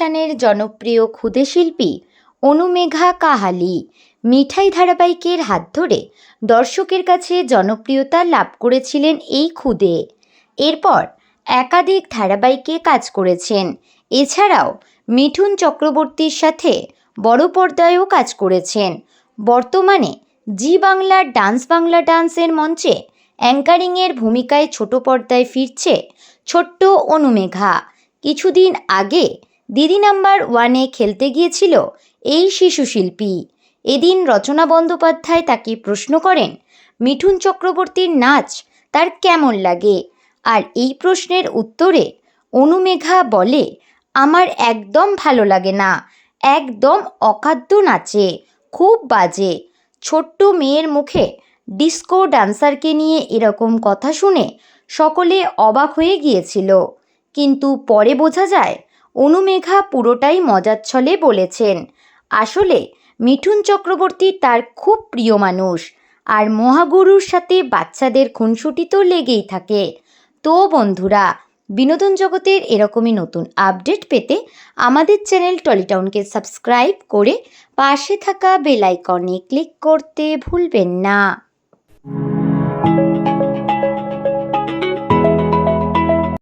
টেলিভিশনের জনপ্রিয় ক্ষুদে শিল্পী অনুমেঘা কাহালি মিঠাই ধারাবাহিকের হাত ধরে দর্শকের কাছে জনপ্রিয়তা লাভ করেছিলেন এই ক্ষুদে। এরপর একাধিক ধারাবাহিকে কাজ করেছেন। এছাড়াও মিঠুন চক্রবর্তীর সাথে বড় পর্দায়ও কাজ করেছেন। বর্তমানে জি বাংলার ডান্স বাংলা ডান্সের মঞ্চে অ্যাঙ্কারিংয়ের ভূমিকায় ছোট পর্দায় ফিরছে ছোট্ট অনুমেঘা। কিছুদিন আগে দিদি নাম্বার ওয়ানে খেলতে গিয়েছিল এই শিশু শিল্পী এদিন রচনা বন্দ্যোপাধ্যায় তাকে প্রশ্ন করেন, মিঠুন চক্রবর্তীর নাচ তার কেমন লাগে? আর এই প্রশ্নের উত্তরে অনুমেঘা বলে, আমার একদম ভালো লাগে না, একদম অখাদ্য নাচে, খুব বাজে। ছোট্ট মেয়ের মুখে ডিস্কো ডান্সারকে নিয়ে এরকম কথা শুনে সকলে অবাক হয়ে গিয়েছিল। কিন্তু পরে বোঝা যায় অনুমেঘা পুরোটাই মজার ছলে বলেছেন, আসলে মিঠুন চক্রবর্তী তার খুব প্রিয় মানুষ, আর মহাগুরুর সাথে বাচ্চাদের খুনসুটি তো লেগেই থাকে। তো বন্ধুরা, বিনোদন জগতের এরকমই নতুন আপডেট পেতে আমাদের চ্যানেল টলিটাউনকে সাবস্ক্রাইব করে পাশে থাকা বেল আইকনে ক্লিক করতে ভুলবেন না।